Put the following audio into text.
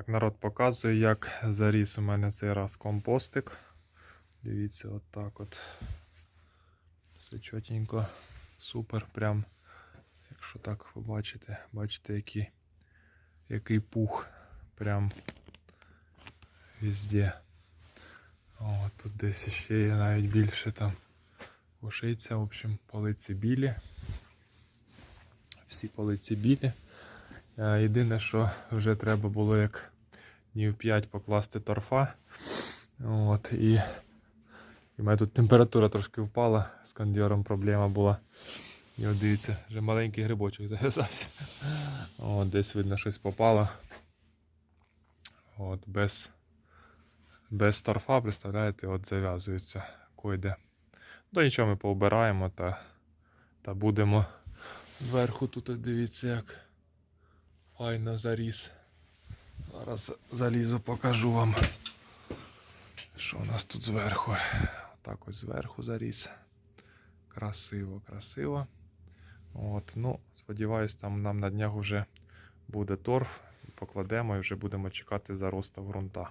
Так, народ показує, як заріс у мене цей раз компостик. Дивіться, от так от. Все чотенько, супер, прям, якщо так побачите, бачите, який, який пух. Прям везде. О, тут десь ще є навіть більше там пушиться. В общем, полиці білі. Всі полиці білі. Е, Єдине, що вже треба було як днів 5 покласти торфа. От, і, і в мене тут температура трошки впала, з кондьором проблема була. І от дивіться, вже маленький грибочок зав'язався. От, десь видно щось попало. От, без, без торфа, представляєте, от зав'язується койде. То нічого ми поубираємо та, та будемо зверху тут дивіться як файно заріс. Зараз залізу, покажу вам, що у нас тут зверху. Отак ось зверху заріс. Красиво, красиво. От, ну, сподіваюсь, там нам на днях вже буде торф. Покладемо і вже будемо чекати зароста ґрунта.